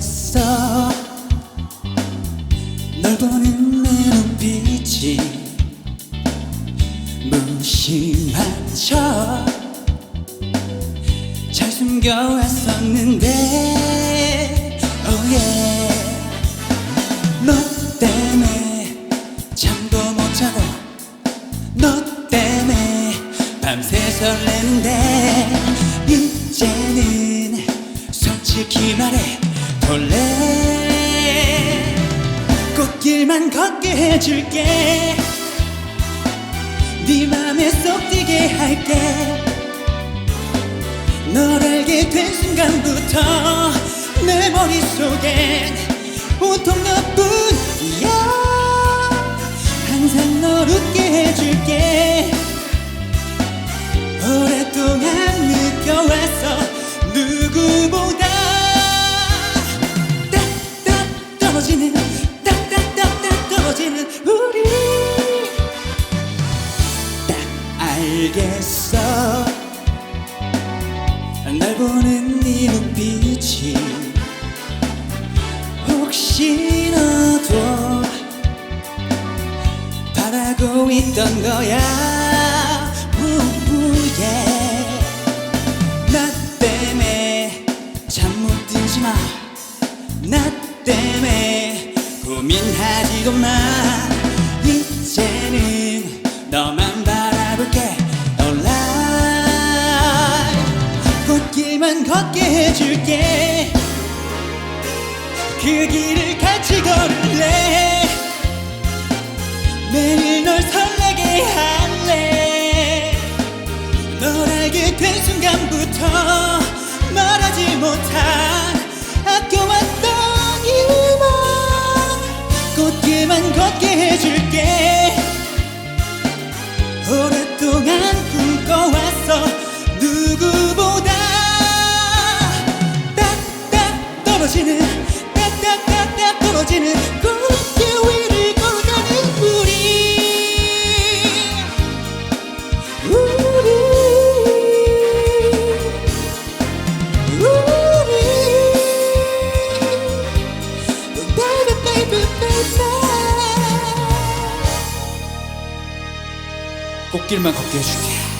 봤어. 널 보는 내 눈빛이 무심한 척 잘 숨겨왔었는데 oh yeah. 너 때문에 잠도 못 자고 너 때문에 밤새 설레는데 이제는 솔직히 말해. 볼래? 꽃길만 걷게 해줄게. 네 맘에 쏙 뛰게 할게. 널 알게 된 순간부터 내 머릿속엔 온통 너뿐이야 알겠어. 날 보는 네 눈빛이 혹시 너도 바라고 있던 거야. 우우예 나 때문에 잠 못 들지 마나 때문에 고민하지도 마. 이제는 너만 바라볼게 길만 걷게 해줄게. 그 길을 같이 걸을래? 매일 널 설레게 할래? 널 알게 된 순간부터 말하지 못한 꽃길만 걷게 해줄게